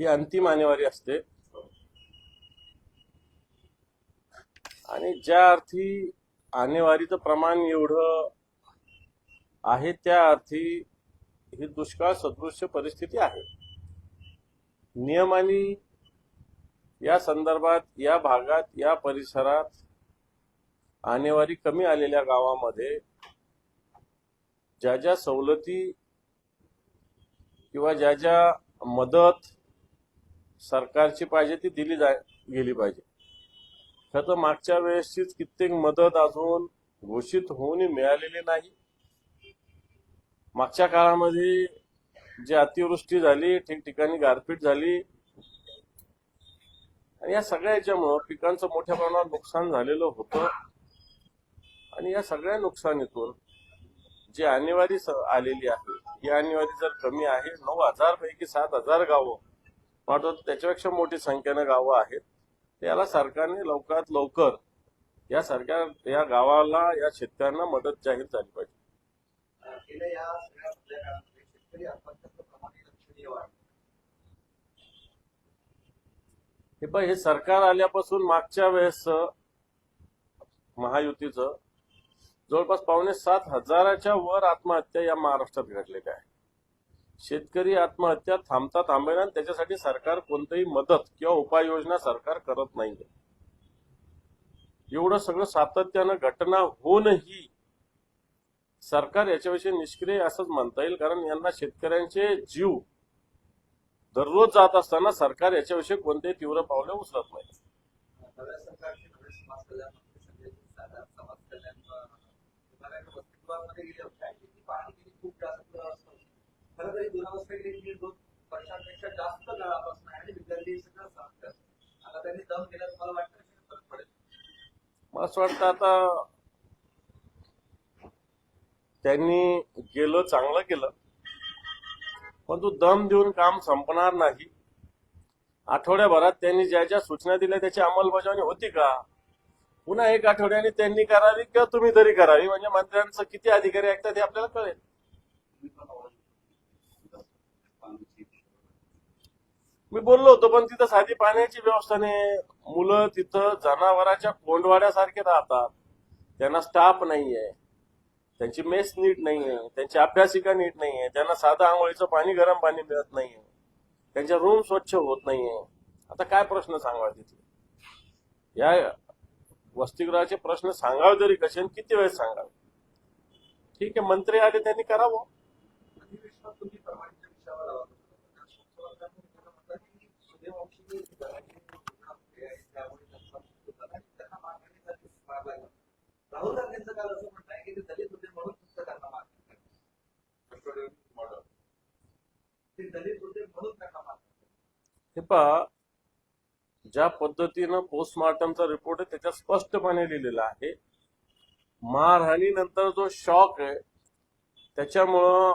ही अंतिम आणेवारी असते. आणि ज्या अर्थी आणेवारीचं प्रमाण एवढं आहे त्या अर्थी ही दुष्काळ सदृश्य परिस्थिती आहे. नियमाने या संदर्भात या भागात या परिसरात आणेवारी कमी आलेल्या गावामध्ये ज्या ज्या सवलती किंवा ज्या ज्या मदत सरकारची पाहिजे ती दिली जा गेली पाहिजे. खरं तर मागच्या वेळेसचीच कित्येक मदत अजून घोषित होऊन मिळालेली नाही. मागच्या काळामध्ये जी अतिवृष्टी झाली ठिकठिकाणी गारपीट झाली आणि या सगळ्या याच्यामुळं पिकांचं मोठ्या प्रमाणात नुकसान झालेलं होतं. आणि या सगळ्या नुकसानीतून जी आणेवारी आलेली आहे ही आणेवारी जर कमी आहे नऊ हजार पैकी सात हजार गावं वाटतं त्याच्यापेक्षा मोठी संख्येनं गावं आहेत. तर याला सरकारने लवकरात लवकर या सरकार या गावाला या शेतकऱ्यांना मदत जाहीर झाली पाहिजे. हे पण हे सरकार आल्यापासून मागच्या वेळेस महायुतीचं जवळपास पावणे सात हजाराच्या वर आत्महत्या या महाराष्ट्रात घडलेल्या आहे शेतकरी आत्महत्या थांबता थांबेना आणि त्याच्यासाठी सरकार कोणतीही मदत किंवा उपाययोजना सरकार करत नाहीये. एवढं सगळं सातत्यानं घटना होऊनही सरकार याच्याविषयी निष्क्रिय असंच म्हणता येईल. कारण यांना शेतकऱ्यांचे जीव दररोज जात असताना सरकार याच्याविषयी कोणतेही तीव्र पावले उचलत नाही. समाज कल्याण केली दोन वर्षांपेक्षा जास्त काळापासून आहे आणि विद्यार्थी सगळं आता त्यांनी दम मला वाटतं की फरक पडेल. मला असं वाटतं आता त्यांनी गेलं चांगलं केलं पण तो दम देऊन काम संपणार नाही. आठवड्याभरात त्यांनी ज्या ज्या सूचना दिल्या त्याची अंमलबजावणी होती का? पुन्हा एक आठवड्याने त्यांनी करावी किंवा तुम्ही तरी करावी? म्हणजे मंत्र्यांचं किती अधिकारी ऐकतात हे आपल्याला कळेल. मी बोललो होतो पण तिथं साधी पाण्याची व्यवस्था नाही. मुलं तिथं जनावराच्या कोंडवाड्यासारखे राहतात. त्यांना स्टाफ नाहीये. त्यांची मेस नीट नाहीये. त्यांची अभ्यासिका नीट नाहीये. त्यांना साधं आंघोळीचं पाणी गरम पाणी मिळत नाहीये. त्यांच्या रूम स्वच्छ होत नाहीये. आता काय प्रश्न सांगावा तिथे या वसतिगृहाचे प्रश्न सांगावे तरी कसे आणि किती वेळेस सांगावे? ठीक आहे मंत्री आले त्यांनी करावं अधिवेशनात तुम्ही परवानगीच्या विषयावर आवाज उठवला. हर्षवर्धन म्हणतात की सूर्यवंशी घराची निवडणूक होते आणि त्यामुळे त्यांचा मृत्यू झाला आणि त्यांना मारहाणीसाठी मार लागला. राहुल गांधींचं काल असं म्हणणं आहे की ते दलित होते म्हणून त्यांना ते दलित होते म्हणून त्यांना हे पहा ज्या पद्धतीनं पोस्टमॉर्टमचा रिपोर्ट आहे त्याच्यात स्पष्टपणे लिहिलेला आहे मारहाणीनंतर जो शॉक आहे त्याच्यामुळं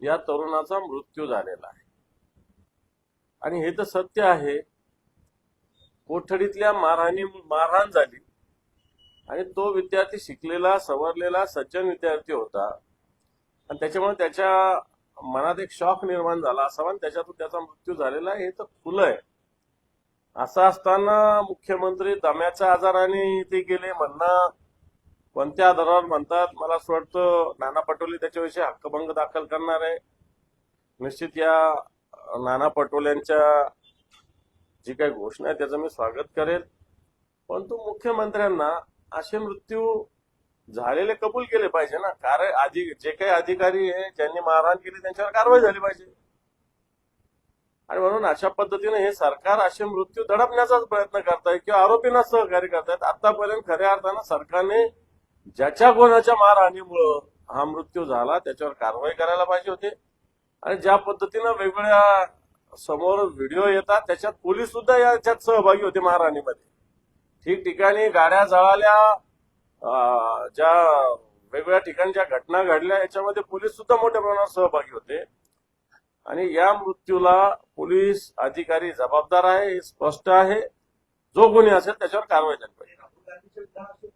या तरुणाचा मृत्यू झालेला आहे. आणि हे तर सत्य आहे. कोठडीतल्या मारहाणी मारहाण झाली. आणि तो विद्यार्थी शिकलेला सवरलेला सज्जन विद्यार्थी होता. आणि त्याच्यामुळे त्याच्या मनात एक शॉक निर्माण झाला असावा आणि त्याच्यातून त्याचा मृत्यू झालेला आहे. हे तर खुलं आहे. असं असताना मुख्यमंत्री दम्याच्या आजाराने ते गेले म्हणणं कोणत्या आधारावर म्हणतात? मला असं वाटतं नाना पटोले त्याच्याविषयी हक्कभंग दाखल करणार आहे. निश्चित या नाना पटोलेंच्या जी काही घोषणा आहे त्याचं मी स्वागत करेल. परंतु मुख्यमंत्र्यांना असे मृत्यू झालेले कबूल केले पाहिजे ना. कारण आधी जे काही अधिकारी आहे ज्यांनी मारहाण केली त्यांच्यावर कारवाई झाली पाहिजे. आणि म्हणून अशा पद्धतीने हे सरकार असे मृत्यू दडपण्याचाच प्रयत्न करताय किंवा आरोपींना सहकार्य करतायत आतापर्यंत खऱ्या अर्थानं सरकारने ज्याच्या कोणाच्या मारहाणीमुळं हा मृत्यू झाला त्याच्यावर कारवाई करायला पाहिजे होते. आणि ज्या पद्धतीनं वेगवेगळ्या समोर व्हिडिओ येतात त्याच्यात पोलीस सुद्धा याच्यात सहभागी होते महाराणीमध्ये. ठिकठिकाणी गाड्या जळाल्या ज्या वेगवेगळ्या ठिकाणी ज्या घटना घडल्या याच्यामध्ये पोलीस सुद्धा मोठ्या प्रमाणात सहभागी होते. आणि या मृत्यूला पोलीस अधिकारी जबाबदार आहे हे स्पष्ट आहे. जो कोणी असेल त्याच्यावर कारवाई झाली पाहिजे. विधान असेल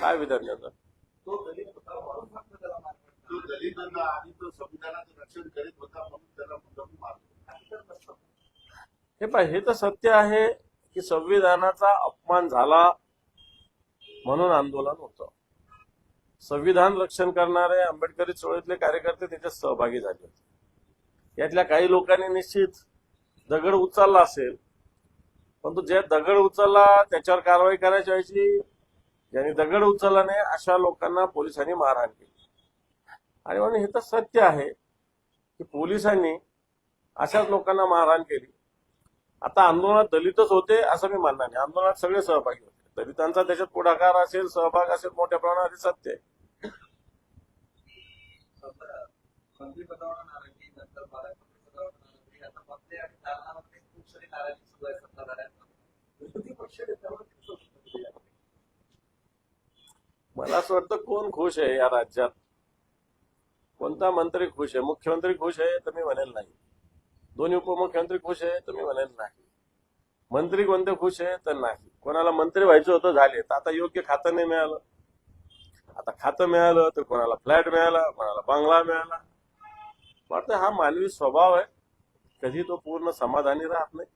काय विधान त्याचं तो दलित होता म्हणून फक्त त्याला मारहाण झाली. तो दलितांना आणि तो संविधानाचं रक्षण करीत होता म्हणून त्याला मुद्दाम मारतो. हे पाय हे तर सत्य आहे की संविधानाचा अपमान झाला म्हणून आंदोलन होतं. संविधान रक्षण करणारे आंबेडकरी चळवळीतले कार्यकर्ते त्याच्यात सहभागी झाले होते. यातल्या काही लोकांनी निश्चित दगड उचलला असेल परंतु जे दगड उचलला त्याच्यावर कारवाई करायची व्हायची ज्यांनी दगड उचलला नाही अशा लोकांना पोलिसांनी मारहाण केली. आणि म्हणून हे तर सत्य आहे की पोलिसांनी अशाच लोकांना मारहाण केली. आता आंदोलनात दलितच होते असं मी मानणार नाही. आंदोलनात सगळे सहभागी होते. दलितांचा त्याच्यात पुढाकार असेल सहभाग असेल मोठ्या प्रमाणात सत्य आहे. मला असं वाटतं कोण खुश आहे या राज्यात? कोणता मंत्री खुश आहे? मुख्यमंत्री खुश आहे तर मी म्हणेल नाही. दोन्ही उपमुख्यमंत्री खुश आहे तर मी म्हणेल नाही. मंत्री कोणते खुश आहे तर नाही. कोणाला मंत्री व्हायचं होतं झाले. तर आता योग्य खातं नाही मिळालं. आता खातं मिळालं तर कोणाला फ्लॅट मिळाला कोणाला बंगला मिळाला. वाटतं हा मानवी स्वभाव आहे. कधी तो पूर्ण समाधानी राहत नाही.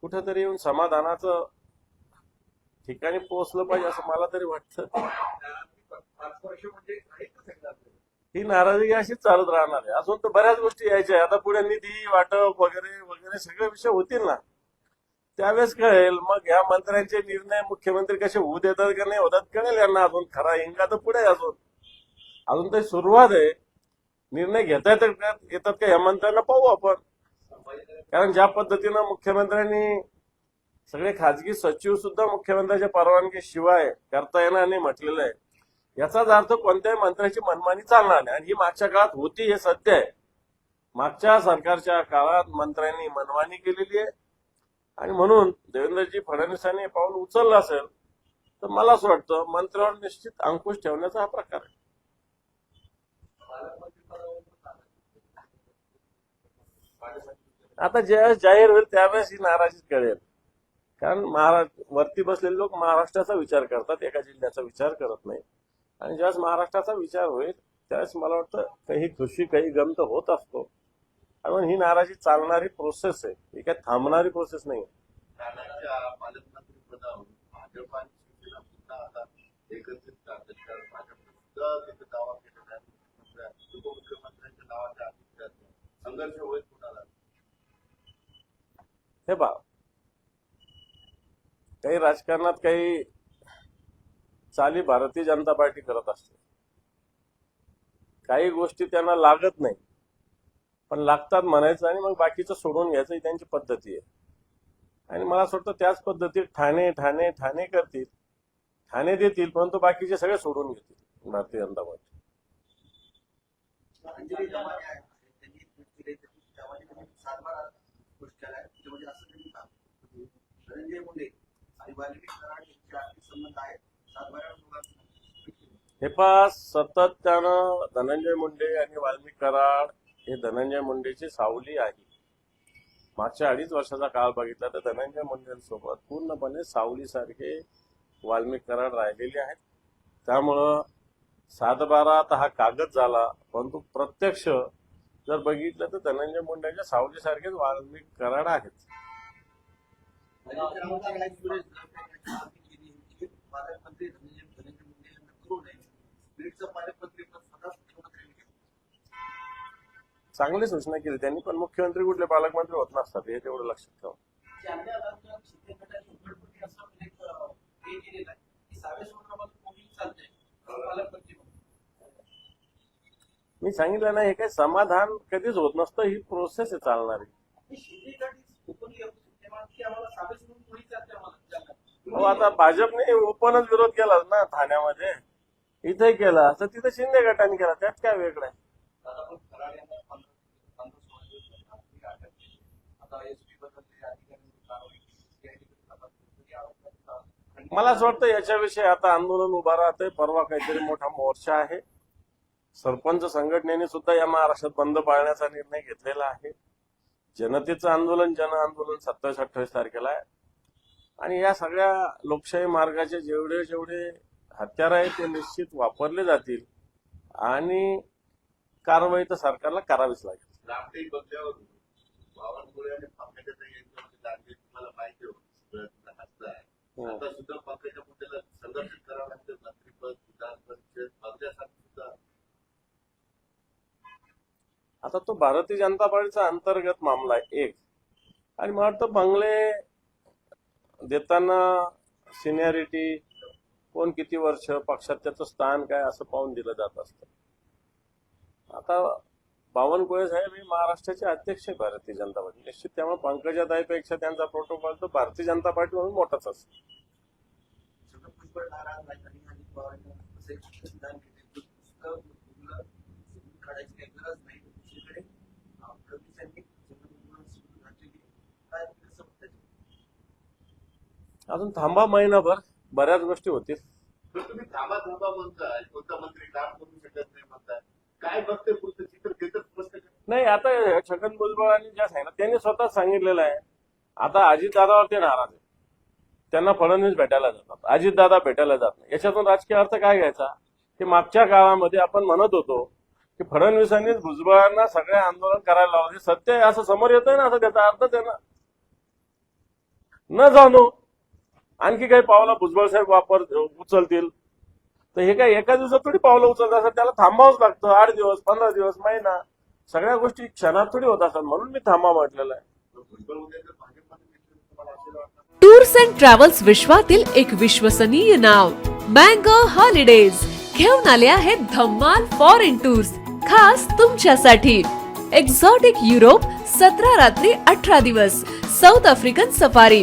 कुठेतरी येऊन समाधानाचं ठिकाणी पोहोचलं पाहिजे असं मला तरी वाटतं त्या पाच वर्ष म्हणजे आहेतच एकदा आपल्याला. ही नाराजगी अशीच चालत राहणार आहे. अजून तर बऱ्याच गोष्टी यायच्या आता पुढे निधी वाटप वगैरे वगैरे सगळे विषय होतील ना. त्यावेळेस कळेल. मग या मंत्र्यांचे निर्णय मुख्यमंत्री कसे होऊ देतात का नाही होतात कळेल यांना अजून. खरा हिंगा तर पुढे अजून. अजून तरी सुरुवात आहे. निर्णय घेता येतात येतात का? या मंत्र्यांना पाहू आपण. कारण ज्या पद्धतीनं मुख्यमंत्र्यांनी सगळे खाजगी सचिव सुद्धा मुख्यमंत्र्यांच्या परवानगी शिवाय करता येणार नाही म्हटलेलं आहे. याचाच अर्थ कोणत्याही मंत्र्याची मनमानी चालणार नाही. आणि ही मागच्या काळात होती हे सत्य आहे. मागच्या सरकारच्या काळात मंत्र्यांनी मनमानी केलेली आहे. आणि म्हणून देवेंद्रजी फडणवीसांनी हे पाऊल उचललं असेल तर मला असं वाटतं मंत्र्यावर निश्चित अंकुश ठेवण्याचा हा प्रकार आहे. आता ज्यावेळेस जाहीर होईल त्यावेळेस ही नाराजी कळेल. कारण महाराष्ट्र वरती बसलेले लोक महाराष्ट्राचा विचार करतात एका जिल्ह्याचा विचार करत नाही आणि ज्यावेळेस महाराष्ट्राचा विचार होईल त्यावेळेस मला वाटतं काही खुशी काही गम तर होत असतो. आणि ही नाराजी चालणारी प्रोसेस आहे. ही काही थांबणारी प्रोसेस नाही कारण हे पहा. काही राजकारणात काही चाली भारतीय जनता पार्टी करत असते. काही गोष्टी त्यांना लागत नाही. पण लागतात म्हणायचं आणि मग बाकीचं सोडून घ्यायचं ही त्यांची पद्धती आहे. आणि मला असं वाटतं त्याच पद्धतीत ठाणे ठाणे ठाणे करतील. ठाणे देतील परंतु बाकीचे सगळे सोडून घेतील भारतीय जनता पार्टी. धनंजय मुंडे आणि कराड यांचे आर्थिक संबंध आहेत. हे पहा सतत त्यानं धनंजय मुंडे आणि वाल्मिक कराड हे धनंजय मुंडेची सावली आहे. मागच्या अडीच वर्षाचा काळ बघितला तर धनंजय मुंडेंसोबत पूर्णपणे सावलीसारखे वाल्मिक कराड राहिलेले आहेत. त्यामुळं सातबारा आता हा कागद झाला परंतु प्रत्यक्ष जर बघितलं तर धनंजय मुंडेच्या सावलीसारखेच वाल्मिक कराड आहेत. पालकमंत्री धनंजय मुंडे यांना करू नये बीडचं पालकमंत्री पद स्वतःच मुख्यमंत्र्यांनी घेतलं. चांगली सूचना केली त्यांनी पण मुख्यमंत्री कुठले पालकमंत्री होत नसतात हे तेवढं लक्षात ठेवा चांगल्या राज्यात शिंदे गटाची उघडपट्टी असं एक अं, हे केलेलं आहे की सावे सोनरामध्ये कोणी चालतंय पालकमंत्री म्हणून. मी सांगितलं ना हे काही समाधान कधीच होत नसतं ही प्रोसेस आहे चालणारी शिंदे गट आम्हाला कोणी चालते आम्हाला. हो आता भाजपने ओपनच विरोध केला ना ठाण्यामध्ये. इथे केला. तर तिथे शिंदे गटाने केला. त्यात काय वेगळं आहे? मला असं वाटतं याच्याविषयी आता आंदोलन उभा राहतंय. परवा काहीतरी मोठा मोर्चा आहे. सरपंच संघटनेने सुद्धा या महाराष्ट्रात बंद पाळण्याचा निर्णय घेतलेला आहे. जनतेचं आंदोलन जन आंदोलन सत्तावीस अठ्ठावीस तारखेला आहे. आणि या सगळ्या लोकशाही मार्गाचे जेवढे जेवढे हत्यार आहेत ते निश्चित वापरले जातील आणि कारवाई तर सरकारला करावीच लागेल. हो. आता तो भारतीय जनता पार्टीचा अंतर्गत मामला आहे एक. आणि मला वाटतं बंगले देताना सिनियरिटी कोण किती वर्ष पक्षात त्याचं स्थान काय असं पाहून दिलं जात असतं. आता बावनकुळे साहेब हे महाराष्ट्राचे अध्यक्ष आहे भारतीय जनता पार्टी. निश्चित त्यामुळे पंकजाताईपेक्षा त्यांचा प्रोटोकॉल तो भारतीय जनता पार्टी म्हणून मोठाच असतो छगन भुजबळ नाराज नाही आणि अजित पवारांनी असं एक सिद्धांत केले की नुसतं मुलं सोडून काढायची काही गरज नाही दुसरीकडे अं, फडणवीसांनी छगन भुजबळ सोडून घातलेली काय कसं होतं अजून थांबा महिनाभर बऱ्याच गोष्टी होतील. तुम्ही थांबा थांबा म्हणताय कोणता मंत्री काम करू शकत नाही म्हणताय. काय बघते पुढचं चित्र. नाही. आता छगन भुजबळांनी ज्या सांगितलं त्यांनी स्वतः सांगितलेलं आहे. आता अजितदादावरती नाराज आहे. त्यांना फडणवीस भेटायला जातात. अजितदादा भेटायला जात नाही. याच्यातून राजकीय अर्थ काय घ्यायचा? की मागच्या काळामध्ये आपण म्हणत होतो की फडणवीसांनीच भुजबळांना सगळे आंदोलन करायला लावले. सत्य आहे असं समोर येतंय ना असं त्याचा अर्थच आहे ना न जाणू. आणखी काही पावलं भुजबळ साहेब वापर उचलतील. तर हे काय एका दिवसात थोडी पावलं उचलत असतात त्याला थांबावंच लागतं. आठ दिवस पंधरा दिवस महिना. सगळ्या गोष्टी क्षणात थोडी होत असतात म्हणून मी थांबा म्हटलेलं आहे. टूर्स अँड ट्रॅव्हल्स विश्वातील एक विश्वसनीय नाव मँगो हॉलिडेज. घेऊन आले आहेत धम्माल फॉरेन टूर्स खास तुमच्यासाठी. एक्झॉटिक युरोप सतरा रात्री अठरा दिवस साऊथ आफ्रिकन सफारी.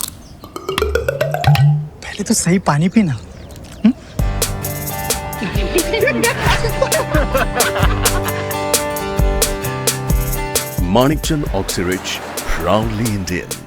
पहले तो सही पानी पीना Manikchand Oxyrich, proudly Indian.